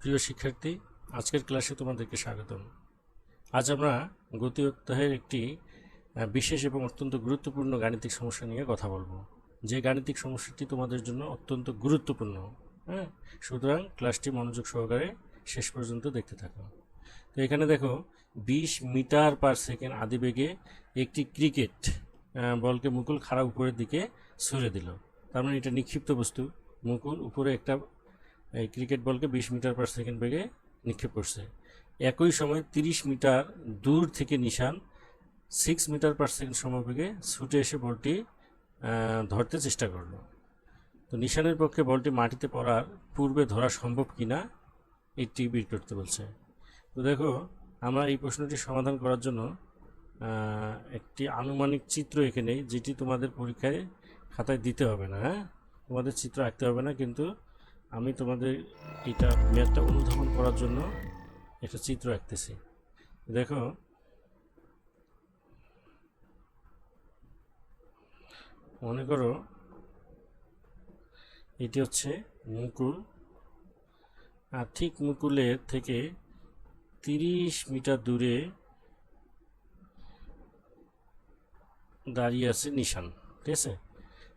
প্রিয় শিক্ষার্থী, আজকের ক্লাসে তোমাদেরকে স্বাগতম। আজ আমরা গতি অধ্যায়ের একটি বিশেষ এবং অত্যন্ত গুরুত্বপূর্ণ গাণিতিক সমস্যা নিয়ে কথা বলব। যে গাণিতিক সমস্যাটি তোমাদের জন্য অত্যন্ত গুরুত্বপূর্ণ হ্যাঁ? সুতরাং ক্লাসটি মনোযোগ সহকারে শেষ পর্যন্ত দেখতে থাকো। তো এখানে দেখো, বিশ মিটার পার সেকেন্ড আদিবেগে একটি ক্রিকেট বলকে মুকুল খাড়া উপরের দিকে ছুড়ে দিল। তার মানে এটা নিক্ষিপ্ত বস্তু। মুকুল উপরে একটা এই ক্রিকেট বলকে বিশ মিটার পার সেকেন্ড বেগে নিক্ষেপ করছে। একই সময় তিরিশ মিটার দূর থেকে নিশান সিক্স মিটার পার সেকেন্ড সময় বেগে ছুটে এসে বলটি ধরতে চেষ্টা করল। তো নিশানের পক্ষে বলটি মাটিতে পড়ার পূর্বে ধরা সম্ভব কিনা এটি বের করতে বলছে। তো দেখো, আমরা এই প্রশ্নটি সমাধান করার জন্য একটি আনুমানিক চিত্র এখানে যেটি তোমাদের পরীক্ষায় খাতায় দিতে হবে না হ্যাঁ? তোমাদের চিত্র আঁকতে হবে না, কিন্তু আমি তোমাদের এটা ম্যাথটা অনুধাবন করার জন্য একটা চিত্র আঁকতেছি। দেখো। মনে করো, এটি হচ্ছে মুকুল। আর ঠিক মুকুলের থেকে তিরিশ মিটার দূরে দাঁড়িয়ে আছে নিশান, ঠিক আছে?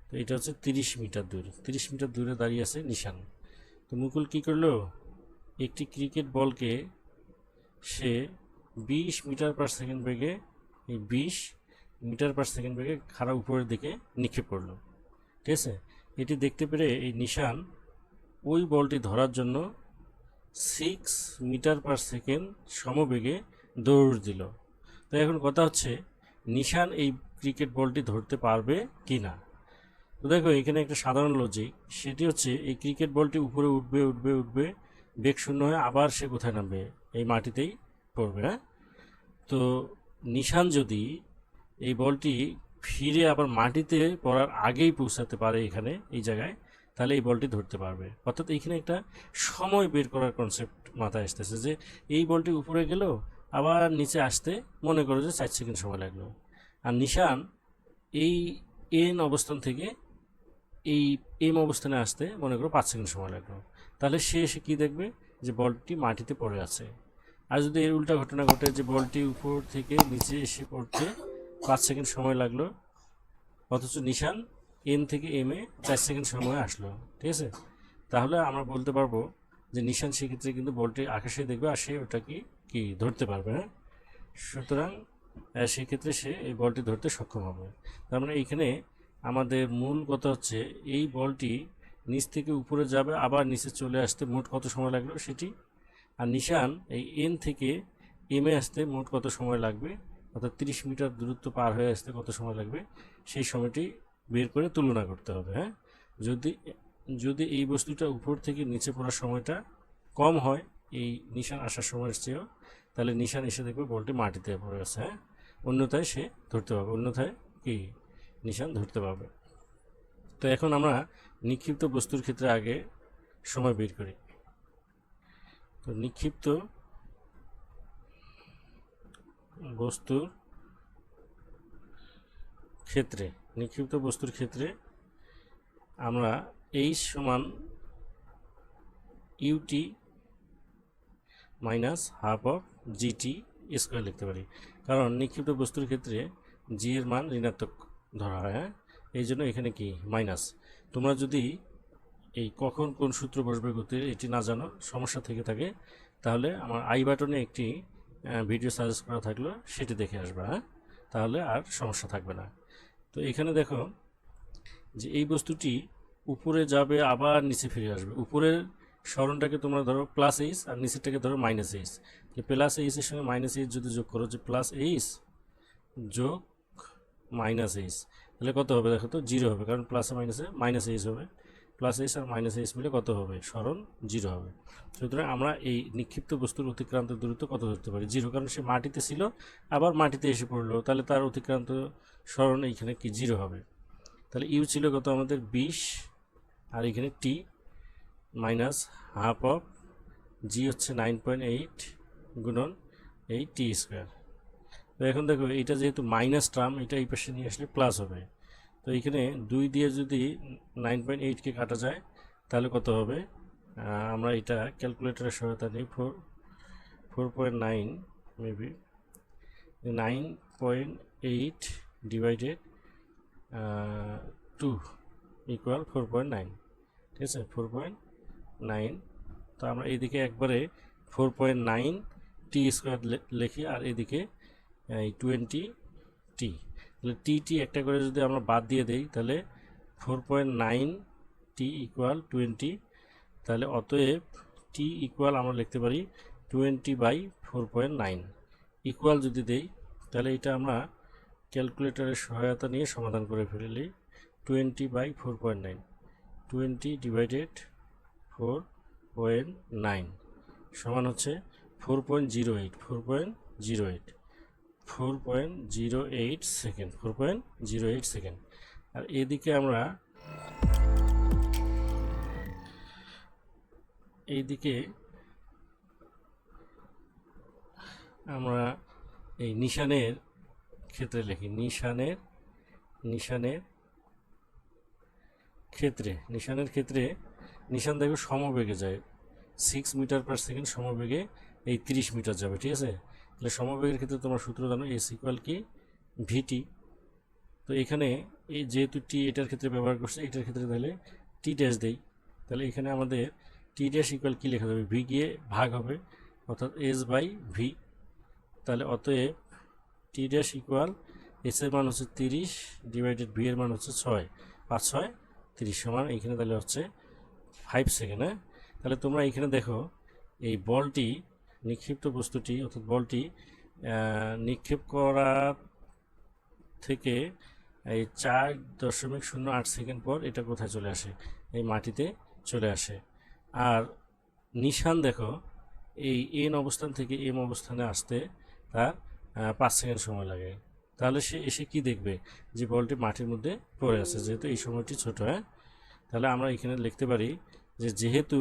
তো এটা হচ্ছে তিরিশ মিটার দূর। তিরিশ মিটার দূরে দাঁড়িয়ে আছে নিশান। তো মুকুল কি করল? একটি ক্রিকেট বলকে সে বিশ মিটার পার সেকেন্ড বেগে, এই বিশ মিটার পার সেকেন্ড বেগে খাড়া উপরের দিকে নিক্ষেপ করল। ঠিক আছে? এটি দেখতে পেরে এই নিশান ওই বলটি ধরার জন্য সিক্স মিটার পার সেকেন্ড সমবেগে দৌড় দিল। তো এখন কথা হচ্ছে, নিশান এই ক্রিকেট বলটি ধরতে পারবে কি না তো দেখো, এখানে একটা সাধারণ লজিক সেটি হচ্ছে, এই ক্রিকেট বলটি উপরে উঠবে উঠবে উঠবে, বেগ শূন্য হয়ে আবার সে কোথায় নামবে? এই মাটিতেই পড়বে হ্যাঁ? তো নিশান যদি এই বলটি ফিরে আবার মাটিতে পড়ার আগেই পৌঁছাতে পারে এখানে, এই জায়গায়, তাহলে এই বলটি ধরতে পারবে। অর্থাৎ এখানে একটা সময় বের করার কনসেপ্ট মাথায় আসতেছে যে, এই বলটি উপরে গেল, আবার নিচে আসতে মনে করো যে চার সেকেন্ড সময় লাগল। আর নিশান এই এন অবস্থান থেকে এই এম অবস্থানে আসতে মনে করো পাঁচ সেকেন্ড সময় লাগল। তাহলে সে এসে কী দেখবে? যে বলটি মাটিতে পড়ে আছে। আর যদি এর উল্টা ঘটনা ঘটে যে বলটি উপর থেকে নিচে এসে পড়তে পাঁচ সেকেন্ড সময় লাগল, অথচ নিশান এন থেকে এম এ চার সেকেন্ড সময় আসলো, ঠিক আছে? তাহলে আমরা বলতে পারব যে নিশান সেক্ষেত্রে কিন্তু বলটি আকাশে দেখবে আর সে ওটা কি কি ধরতে পারবে হ্যাঁ? সুতরাং সেক্ষেত্রে সে এই বলটি ধরতে সক্ষম হবে। তার মানে এইখানে আমাদের মূল কথা হচ্ছে, এই বলটি নিচ থেকে উপরে যাবে, আবার নিচে চলে আসতে মোট কত সময় লাগল সেটি? আর নিশান, এই এন থেকে এম এ আসতে মোট কত সময় লাগবে? অর্থাৎ তিরিশ মিটার দূরত্ব পার হয়ে আসতে কত সময় লাগবে? সেই সময়টি বের করে তুলনা করতে হবে হ্যাঁ? যদি যদি এই বস্তুটা উপর থেকে নিচে পড়ার সময়টা কম হয়, এই নিশান আসার সময়ের চেয়েও, তাহলে নিশান এসে দেখবে বলটি মাটিতে পড়ে গেছে হ্যাঁ? অন্যথায় সে ধরতে পারবে, অন্যথায় কি? নিশান ধরতে পারবে। তো এখন আমরা নিক্ষিপ্ত বস্তুর ক্ষেত্রে আগে সময় বের করি। তো নিক্ষিপ্ত বস্তুর ক্ষেত্রে, নিক্ষিপ্ত বস্তুর ক্ষেত্রে আমরা এইচ সমান u t minus half of g t square লিখতে পারি। কারণ নিক্ষিপ্ত বস্তুর ক্ষেত্রে জি এর মান ঋণাত্মক। ধরা হয় হ্যাঁ? এই জন্য এখানে কি? মাইনাস। তোমরা যদি এই কখন কোন সূত্র বসবে গতির, এটি না জানো, সমস্যা থেকে থাকে, তাহলে আমার আই বাটনে একটি ভিডিও সাজেস্ট করা থাকল, সেটি দেখে আসবে হ্যাঁ? তাহলে আর সমস্যা থাকবে না। তো এখানে দেখো যে এই বস্তুটি উপরে যাবে, আবার নিচে ফিরে আসবে। উপরের স্মরণটাকে তোমরা ধরো প্লাস এইচ আর নিচেরটাকে ধরো মাইনাস এইচ প্লাস এইচের সঙ্গে মাইনাস এইচ যদি যোগ করো, যে প্লাস এইচ যোগ মাইনাস এইচ তাহলে কত হবে দেখো তো? জিরো হবে, কারণ প্লাসে মাইনাসে মাইনাস এইচ হবে। প্লাস এইচ আর মাইনাস এইচ মিলে কত হবে? স্মরণ জিরো হবে। সুতরাং আমরা এই নিক্ষিপ্ত বস্তুর অতিক্রান্ত দূরত্ব কত ধরতে পারি? জিরো কারণ সে মাটিতে ছিল, আবার মাটিতে এসে পড়ল। তাহলে তার অতিক্রান্ত স্মরণ এইখানে কি? জিরো হবে। তাহলে ইউ ছিল কত আমাদের? বিশ। আর এখানে t minus half of g হচ্ছে নাইন পয়েন্ট এইট গুণন এই টি স্কোয়ার তো এখন দেখো, এটা যেহেতু মাইনাস টার্ম এটা এই পাশে নিয়ে আসলে প্লাস হবে। তো এখানে দুই দিয়ে যদি নাইন পয়েন্ট এইটকে কাটা যায়, তাহলে কত হবে? আমরা এটা ক্যালকুলেটরের সহায়তা নিই four four point nine maybe nine point eight divided two equal four point nine ঠিক আছে? ফোর পয়েন্ট নাইন তো আমরা এইদিকে একবারে four point nine t square লিখি, আর এদিকে এই টোয়েন্টি টি তাহলে টি টি একটা করে যদি আমরা বাদ দিয়ে দেই, তাহলে four point nine t equal twenty তাহলে অতএব টি ইকুয়াল আমরা লিখতে পারি twenty by four point nine equal যদি দেই, তাহলে এটা আমরা ক্যালকুলেটরের সহায়তা নিয়ে সমাধান করে ফেলি twenty by four point nine twenty divided four point nine সমান হচ্ছে four point zero eight four point zero eight four point zero eight second four point zero eight second আর এদিকে আমরা এইদিকে আমরা এই নিশানের ক্ষেত্রে লিখি। নিশানের নিশানের ক্ষেত্রে নিশানের ক্ষেত্রে নিশান দেখো সমবেগে যায়। সিক্স মিটার পার সেকেন্ড সমবেগে এই তিরিশ মিটার যাবে, ঠিক আছে? তাহলে সমবেগের ক্ষেত্রে তোমরা সূত্র জানো এস ইকুয়াল কি? ভিটি তো এখানে এই যেহেতু টি এটার ক্ষেত্রে ব্যবহার করছে, এটার ক্ষেত্রে তাহলে টি ড্যাশ দেই। তাহলে এখানে আমাদের টি ড্যাশ ইকুয়াল কী লেখা যাবে? ভি গিয়ে ভাগ হবে, অর্থাৎ এস বাই ভি তাহলে অতএব টি ড্যাশ ইকুয়াল এস এর মান হচ্ছে তিরিশ ডিভাইডেড ভি এর মান হচ্ছে ছয় পাঁচ ছয় তিরিশ সমান এইখানে তাহলে হচ্ছে ফাইভ সেকেন্ড হ্যাঁ? তাহলে তোমরা এখানে দেখো, এই বলটি নিক্ষিপ্ত বস্তুটি, অর্থাৎ বলটি নিক্ষেপ করা থেকে এই চার দশমিক শূন্য আট সেকেন্ড পর এটা কোথায় চলে আসে? এই মাটিতে চলে আসে। আর নিশান দেখো, এই এন অবস্থান থেকে এম অবস্থানে আসতে তার পাঁচ সেকেন্ড সময় লাগে। তাহলে সে এসে কি দেখবে? যে বলটি মাটির মধ্যে পড়ে আছে, যেহেতু এই সময়টি ছোট হ্যাঁ? তাহলে আমরা এখানে লিখতে পারি যে যেহেতু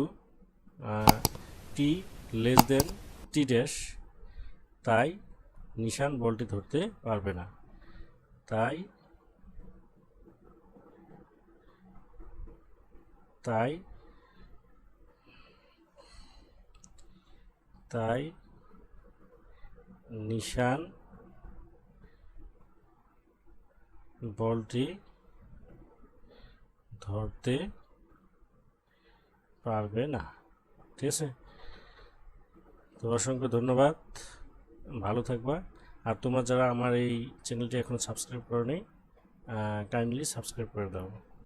টি লেস দেন টি ড্যাশ, তাই নিশান বলটি ধরতে পারবে না। তাই তাই তাই নিশান বলটি ধরতে পারবে না। ঠিক আছে? তো অসংখ্য ধন্যবাদ। ভালো থাকবা। আর তোমরা যারা আমার এই চ্যানেলটি এখনও সাবস্ক্রাইব করো কাইন্ডলি সাবস্ক্রাইব করে দাও।